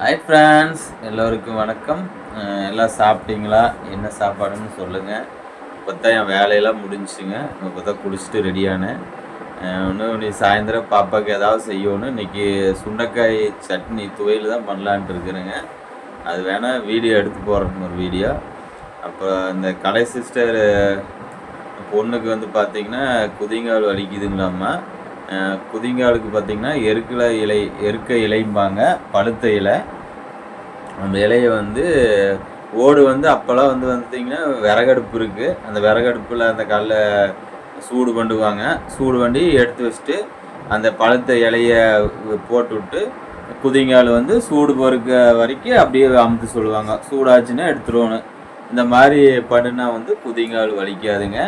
Hi friends எல்லோருக்கும் வணக்கம். எல்லாம் சாப்பிட்டீங்களா? என்ன சாப்பாடுன்னு சொல்லுங்கள் இப்போ தான் என் வேலையெல்லாம் முடிஞ்சுங்க இப்போ தான் குடிச்சிட்டு ரெடியானேன் இன்னும் நீ சாயந்தரம் பாப்பாவுக்கு ஏதாவது செய்யணும் இன்னைக்கு சுண்டைக்காய் சட்னி துவையில் தான் பண்ணலான்ட்டு இருக்கிறேங்க. அது வேணால் வீடியோ எடுத்து போடுறேன் ஒரு வீடியோ. அப்புறம் இந்த கலை சிஸ்டர் பொண்ணுக்கு வந்து பார்த்தீங்கன்னா குதிங்கால் வலிக்குதுங்களாம்மா. குதிங்காலுக்கு பார்த்தீங்கன்னா எருக்கில இலை எருக்க இலைம்பாங்க பழுத்த இலை. அந்த இலையை வந்து ஓடு வந்து அப்போல்லாம் வந்து பார்த்தீங்கன்னா விறகடுப்பு இருக்குது அந்த விறகடுப்பில் அந்த கல்ல சூடு பண்ணுவாங்க. சூடு பண்ணி எடுத்து வச்சுட்டு அந்த பழுத்த இலையை போட்டு விட்டு குதிங்கால் வந்து சூடு பொறுக்க வரைக்கும் அப்படியே அமுத்து சொல்லுவாங்க. சூடாச்சுன்னா எடுத்துருவோன்னு. இந்த மாதிரி பண்ணுனா வந்து குதிங்கால் வலிக்காதுங்க.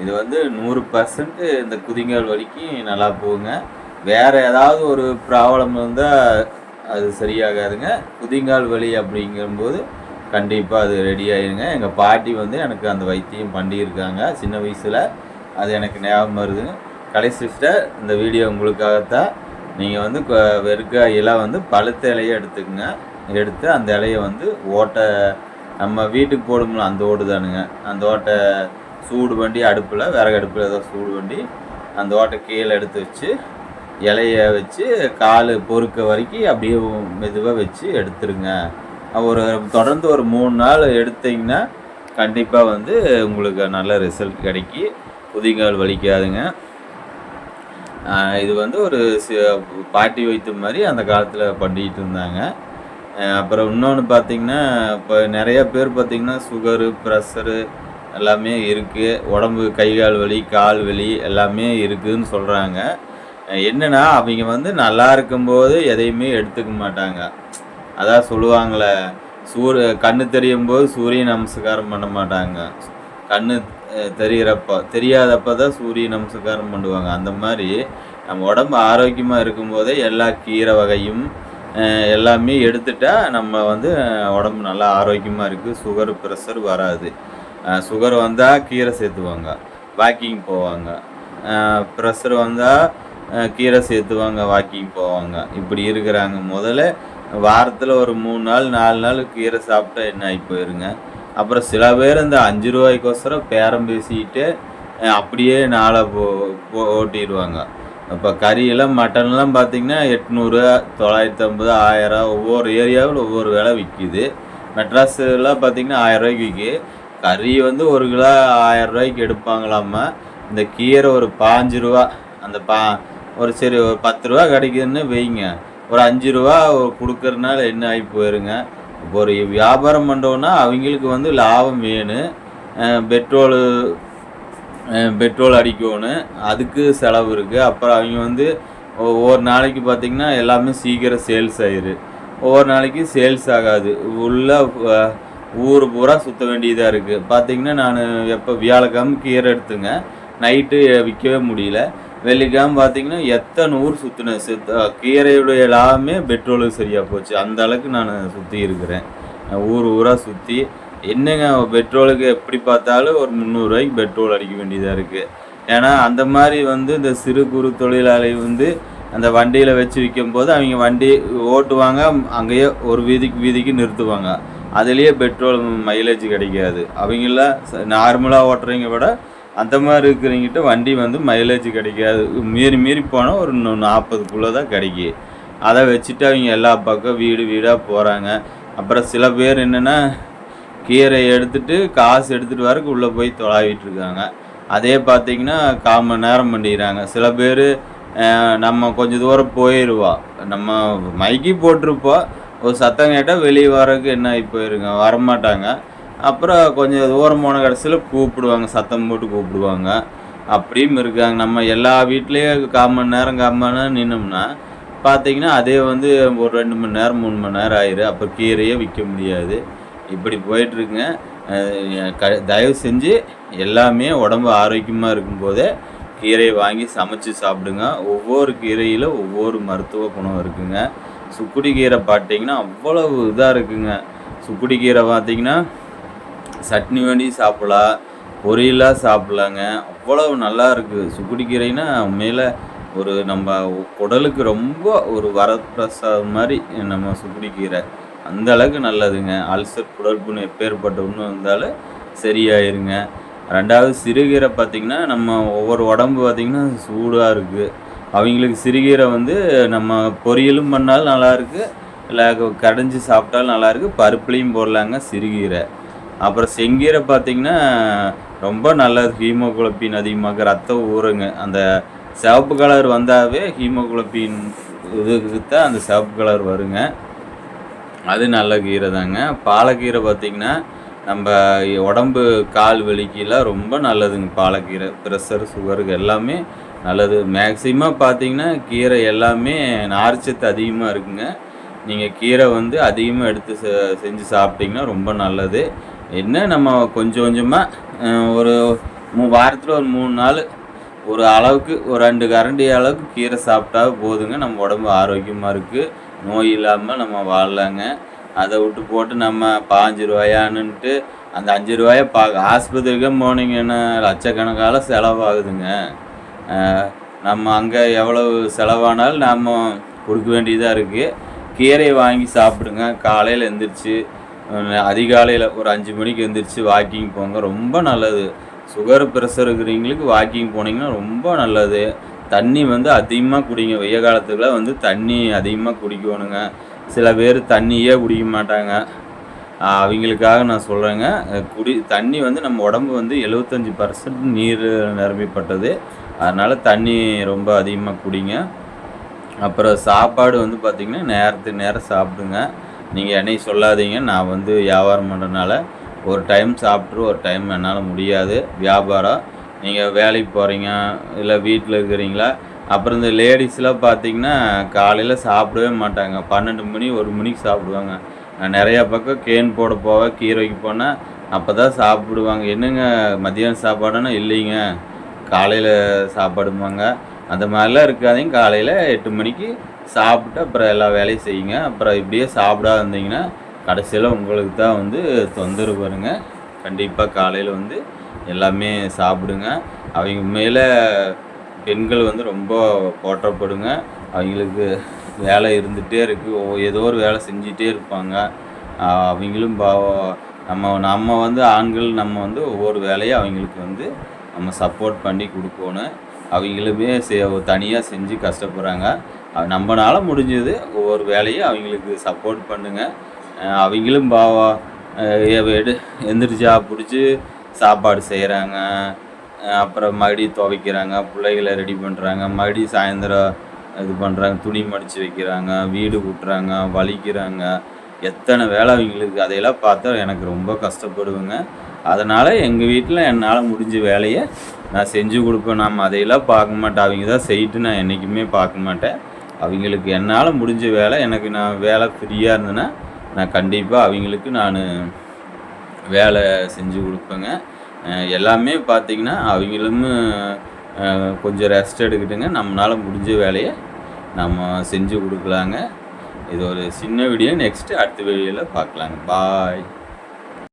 இது வந்து நூறு பர்சன்ட்டு இந்த குதிங்கால் வலிக்கு நல்லா போகுங்க. வேறு ஏதாவது ஒரு ப்ராப்ளம் இருந்தால் அது சரியாகாதுங்க. குதிங்கால் வலி அப்படிங்கும்போது கண்டிப்பாக அது ரெடி ஆயிருங்க. எங்கள் பாட்டி வந்து எனக்கு அந்த வைத்தியம் பண்ணியிருக்காங்க. சின்ன வயசில் அது எனக்கு ஞாபகம் வருதுங்க கடைசி சிஸ்டர் இந்த வீடியோ உங்களுக்காகத்தான். நீங்கள் வந்து வெறுக்க இலை வந்து பழுத்த இலையை எடுத்துக்கங்க. எடுத்து அந்த இலையை வந்து ஓட்டை நம்ம வீட்டுக்கு போடும்ல அந்த ஓடு தானுங்க. அந்த ஓட்டை சூடு பண்ணி அடுப்பில் விறகு அடுப்பில் ஏதோ சூடு பண்ணி அந்த ஓட்டை கீழே எடுத்து வச்சு இலைய வச்சு கால் பொறுக்க வரைக்கும் அப்படியே மெதுவாக வச்சு எடுத்துருங்க. ஒரு தொடர்ந்து ஒரு மூணு நாள் எடுத்தீங்கன்னா கண்டிப்பாக வந்து உங்களுக்கு நல்ல ரிசல்ட் கிடைக்கி புதிங்கால் வலிக்காதுங்க. இது வந்து ஒரு பாட்டி வைத்தியம் மாதிரி அந்த காலத்தில் பண்ணிக்கிட்டு இருந்தாங்க. அப்புறம் இன்னொன்று பார்த்தீங்கன்னா இப்போ நிறையா பேர் பார்த்திங்கன்னா சுகரு ப்ரெஷரு எல்லாமே இருக்குது உடம்பு கை கால் வலி கால் வலி எல்லாமே இருக்குதுன்னு சொல்கிறாங்க என்னென்னா அவங்க வந்து நல்லா இருக்கும்போது எதையுமே எடுத்துக்க மாட்டாங்க. அதான் சொல்லுவாங்களே சூர் கண்ணு தெரியும் போது சூரிய நமஸ்காரம் பண்ண மாட்டாங்க. கண்ணு அஹ், தெரியிறப்ப தெரியாதப்ப தான் சூரிய நமஸ்காரம் பண்ணுவாங்க. அந்த மாதிரி நம்ம உடம்பு ஆரோக்கியமாக இருக்கும்போதே எல்லா கீரை வகையும் எல்லாமே எடுத்துட்டா நம்ம வந்து உடம்பு நல்லா ஆரோக்கியமாக இருக்குது சுகர் ப்ரெஷர் வராது. சுகர் வந்தால் கீரை சேர்த்துவாங்க. வாக்கிங் போவாங்க. ப்ரெஷர் வந்தால் கீரை சேர்த்துவாங்க வாக்கிங் போவாங்க. இப்படி இருக்கிறாங்க. முதல்ல வாரத்தில் ஒரு மூணு நாள் நாலு நாள் கீரை சாப்பிட்டா என்ன ஆகி போயிருங்க? அப்புறம் சில பேர் இந்த அஞ்சு ரூபாய்க்கோசரம் பேரம் பேசிக்கிட்டு அப்படியே நாளை போ ஓட்டிடுவாங்க. இப்போ கறியெல்லாம் மட்டன்லாம் பார்த்தீங்கன்னா எட்நூறு தொள்ளாயிரத்தி ஐம்பது ஆயிரம் ஒவ்வொரு ஏரியாவில் ஒவ்வொரு விலை விற்கிது மெட்ராஸ்லாம் பார்த்தீங்கன்னா ஆயிரம் ரூபாய்க்கு விற்கி கறி வந்து ஒரு கிலோ ஆயிரம் ரூபாய்க்கு எடுப்பாங்களாமா இந்த கீரை ஒரு பாஞ்சு ரூபா அந்த பா ஒரு சரி ஒரு பத்து ரூபா கிடைக்குதுன்னு வைங்க. ஒரு அஞ்சு ரூபா கொடுக்கறதுனால என்ன ஆகி போயிருங்க. இப்போ ஒரு வியாபாரம் பண்ணுறோன்னா அவங்களுக்கு வந்து லாபம் வேணும் பெட்ரோலு பெட்ரோல் அடிக்கணும் அதுக்கு செலவு இருக்குது அப்புறம் அவங்க வந்து ஒவ்வொரு நாளைக்கு பார்த்திங்கன்னா எல்லாமே சீக்கிரம் சேல்ஸ் ஆயிரு. ஒவ்வொரு நாளைக்கு சேல்ஸ் ஆகாது. உள்ள ஊர் பூரா சுற்ற வேண்டியதாக இருக்குது பார்த்தீங்கன்னா நான் எப்போ வியாழக்கிழமை கீரை எடுத்துங்க. நைட்டு விற்கவே முடியல. வெள்ளிக்கிழமை பார்த்தீங்கன்னா எத்தனை ஊர் சுற்றினேன் சுத்த கீரையுடைய எல்லாமே பெட்ரோலுக்கு சரியாக போச்சு. அந்த அளவுக்கு நான் சுற்றி இருக்கிறேன். ஊர் ஊராக சுற்றி என்னங்க பெட்ரோலுக்கு எப்படி பார்த்தாலும் ஒரு முந்நூறுரூவாய்க்கு பெட்ரோல் அடிக்க வேண்டியதாக இருக்குது ஏன்னா அந்த மாதிரி வந்து இந்த சிறு குறு தொழிலாளி வந்து அந்த வண்டியில் வச்சு விற்கும் போது அவங்க வண்டி ஓட்டுவாங்க. அங்கேயே ஒரு வீதிக்கு வீதிக்கு நிறுத்துவாங்க. அதுலேயே பெட்ரோல் மைலேஜ் கிடைக்காது. அவங்கள நார்மலாக ஓட்டுறவங்க விட அந்த மாதிரி இருக்கிறவங்கிட்ட வண்டி வந்து மைலேஜ் கிடைக்காது. மீறி மீறி போனால் ஒரு நாற்பதுக்குள்ளே தான் கிடைக்கும் அதை வச்சுட்டு அவங்க எல்லா பக்கம் வீடு வீடாக போகிறாங்க அப்புறம் சில பேர் என்னென்னா கீரை எடுத்துட்டு காசு எடுத்துகிட்டு வரக்கு உள்ளே போய் தொலாவிட்டு இருக்காங்க. அதே பார்த்தீங்கன்னா கால் மணி நேரம் பண்ணிடுறாங்க சில பேர் நம்ம கொஞ்சம் தூரம் போயிடுவா நம்ம மைக்கி போட்டிருப்போம் ஒரு சத்தம் கேட்டால் வெளியே வரக்கு என்ன ஆகி போயிருங்க? வரமாட்டாங்க. அப்புறம் கொஞ்சம் தூரம் போன கடைசியில் கூப்பிடுவாங்க. சத்தம் போட்டு கூப்பிடுவாங்க. அப்படியும் இருக்காங்க. நம்ம எல்லா வீட்லேயும் கால் மணி நேரம் கால் மணி நேரம் நின்னோம்னா பார்த்தீங்கன்னா அதே வந்து ஒரு ரெண்டு மணி நேரம் மூணு மணி நேரம் ஆயிரும். அப்புறம் கீரையே விற்க முடியாது. இப்படி போயிட்டுருக்குங்க. க தயவு செஞ்சு எல்லாமே உடம்பு ஆரோக்கியமாக இருக்கும்போதே கீரையை வாங்கி சமைச்சு சாப்பிடுங்க. ஒவ்வொரு கீரையில் ஒவ்வொரு மருத்துவ குணம் இருக்குங்க. சுக்குடி கீரை பார்த்தீங்கன்னா அவ்வளவு இதாக இருக்குங்க. சுக்குடி கீரை பார்த்தீங்கன்னா சட்னி வேண்டி சாப்பிடலாம் பொரியலாக சாப்பிட்லாங்க. அவ்வளவு நல்லா இருக்குது சுக்குடி கீரைனா உண்மையில் ஒரு நம்ம குடலுக்கு ரொம்ப ஒரு வரப்பிரசாதம் மாதிரி நம்ம சுக்குடி கீரை அந்த அளவுக்கு நல்லதுங்க. அல்சர் குடற்புண் எப்பேற்பட்ட ஒன்று இருந்தாலும் சரியாயிருங்க. ரெண்டாவது சிறுகீரை பார்த்திங்கன்னா நம்ம ஒவ்வொரு உடம்பு பார்த்திங்கன்னா சூடாக இருக்குது அவங்களுக்கு சிறுகீரை வந்து நம்ம பொரியலும் பண்ணாலும் நல்லாயிருக்கு இல்லை கடைஞ்சி சாப்பிட்டாலும் நல்லாயிருக்கு. பருப்புலேயும் போடலாங்க சிறுகீரை. அப்புறம் செங்கீரை பார்த்திங்கன்னா ரொம்ப நல்லது ஹீமோகுளோபின் அதிகமாக ரத்தம் ஊறுங்க. அந்த சிவப்பு கலர் வந்தாவே ஹீமோகுளோபின் இதுக்கு தான் அந்த சிவப்பு கலர் வருங்க. அது நல்ல கீரை தாங்க பாலக்கீரை பார்த்திங்கன்னா நம்ம உடம்பு கால் வலிக்கெல்லாம் ரொம்ப நல்லதுங்க. பாலக்கீரை ப்ரெஷர் சுகருக்கு எல்லாமே நல்லது. மேக்சிமம் பார்த்தீங்கன்னா கீரை எல்லாமே நார்ச்சத்து அதிகமாக இருக்குங்க. நீங்கள் கீரை வந்து அதிகமாக எடுத்து செ செஞ்சு சாப்பிட்டிங்கன்னா ரொம்ப நல்லது. என்ன நம்ம கொஞ்சம் கொஞ்சமாக ஒரு மூ வாரத்தில் ஒரு மூணு நாள் ஒரு அளவுக்கு ஒரு ரெண்டு கரண்டி அளவுக்கு கீரை சாப்பிட்டா போதுங்க. நம்ம உடம்பு ஆரோக்கியமாக இருக்குது நோய் இல்லாமல் நம்ம வாழலாங்க. அதை விட்டு போட்டு நம்ம பாஞ்சு ரூபாயான்னுட்டு அந்த அஞ்சு ரூபாயை பா ஆஸ்பத்திரிக்கே போனீங்கன்னா லட்சக்கணக்கால் செலவாகுதுங்க. நம்ம அங்கே எவ்வளவு செலவானாலும் நாம் கொடுக்க வேண்டியதாக இருக்குது கீரையை வாங்கி சாப்பிடுங்க. காலையில் எந்திரிச்சு அதிகாலையில் ஒரு அஞ்சு மணிக்கு எந்திரிச்சு வாக்கிங் போங்க. ரொம்ப நல்லது. சுகர் ப்ரெஷர் இருக்கிறவங்களுக்கு வாக்கிங் போனீங்கன்னா ரொம்ப நல்லது. தண்ணி வந்து அதிகமாக குடிங்க. வெய்ய காலத்துக்குலாம் வந்து தண்ணி அதிகமாக குடிக்கணுங்க. சில பேர் தண்ணியே குடிக்க மாட்டாங்க. அவங்களுக்காக நான் சொல்கிறேங்க குடி தண்ணி வந்து நம்ம உடம்பு வந்து எழுபத்தஞ்சி பர்சன்ட் நீர் நிரம்பிப்பட்டது. அதனால் தண்ணி ரொம்ப அதிகமாக குடிங்க. அப்புறம் சாப்பாடு வந்து பார்த்திங்கன்னா நேரத்துக்கு நேரம் சாப்பிடுங்க. நீங்கள் என்னை சொல்லாதீங்க. நான் வந்து வியாபாரம் பண்ணுறதுனால ஒரு டைம் சாப்பிட்ரு ஒரு டைம் என்னால் முடியாது. வியாபாரம் நீங்கள் வேலைக்கு போகிறீங்க இல்லை வீட்டில் இருக்கிறீங்களா? அப்புறம் இந்த லேடிஸ்லாம் பார்த்தீங்கன்னா காலையில் சாப்பிடவே மாட்டாங்க. பன்னெண்டு மணி ஒரு மணிக்கு சாப்பிடுவாங்க. நிறையா பக்கம் கேன் போட போவேன் கீரைக்கு போனால் அப்போ தான் சாப்பிடுவாங்க. என்னங்க மதியானம் சாப்பாடுன்னா இல்லைங்க. காலையில் சாப்பாடுமாங்க அந்த மாதிரிலாம் இருக்காதீங்க. காலையில் எட்டு மணிக்கு சாப்பிட்டு அப்புறம் எல்லா வேலையும் செய்யுங்க. அப்புறம் இப்படியே சாப்பிடாத இருந்தீங்கன்னா கடைசியில் உங்களுக்கு தான் வந்து தொந்தரவு வருங்க. கண்டிப்பாக காலையில் வந்து எல்லாமே சாப்பிடுங்க. அவங்க மேலே பெண்கள் வந்து ரொம்ப போற்றப்படுங்க. அவங்களுக்கு வேலை இருந்துகிட்டே இருக்குது ஏதோ ஒரு வேலை செஞ்சிகிட்டே இருப்பாங்க. அவங்களும் பாவம். நம்ம நம்ம வந்து ஆண்கள் நம்ம வந்து ஒவ்வொரு வேலையும் அவங்களுக்கு வந்து நம்ம சப்போர்ட் பண்ணி கொடுக்கணும். அவங்களுமே செ தனியாக செஞ்சு கஷ்டப்படுறாங்க. நம்மளால முடிஞ்சது ஒவ்வொரு வேலையும் அவங்களுக்கு சப்போர்ட் பண்ணுங்கள் அவங்களும் பாவம். எடு எந்திரிச்சா பிடிச்சி சாப்பாடு செய்கிறாங்க அப்புறம் மறுபடியும் துவைக்கிறாங்க. பிள்ளைகளை ரெடி பண்ணுறாங்க மறுபடியும் சாயந்தரம் இது பண்ணுறாங்க துணி மடித்து வைக்கிறாங்க. வீடு கூட்டுறாங்க. வலிக்கிறாங்க. எத்தனை வேலை அவங்களுக்கு அதையெல்லாம் பார்த்தா எனக்கு ரொம்ப கஷ்டப்படுவேங்க. அதனால் எங்கள் வீட்டில் என்னால் முடிஞ்ச வேலையை நான் செஞ்சு கொடுப்பேன். நாம் அதையெல்லாம் பார்க்க மாட்டேன். அவங்க தான் செய்யிட்டு நான் என்றைக்குமே பார்க்க மாட்டேன். அவங்களுக்கு என்னால் முடிஞ்ச வேலை எனக்கு நான் வேலை ஃப்ரீயாக இருந்தேன்னா நான் கண்டிப்பாக அவங்களுக்கு நான் வேலை செஞ்சு கொடுப்பேங்க. எல்லாமே பார்த்திங்கன்னா அவங்களும் கொஞ்சம் ரெஸ்ட் எடுக்கிட்டுங்க. நம்மளால் முடிஞ்ச வேலையை நம்ம செஞ்சு கொடுக்கலாங்க. இது ஒரு சின்ன வீடியோ நெக்ஸ்ட்டு அடுத்த வீடியோவில் பார்க்கலாங்க பாய்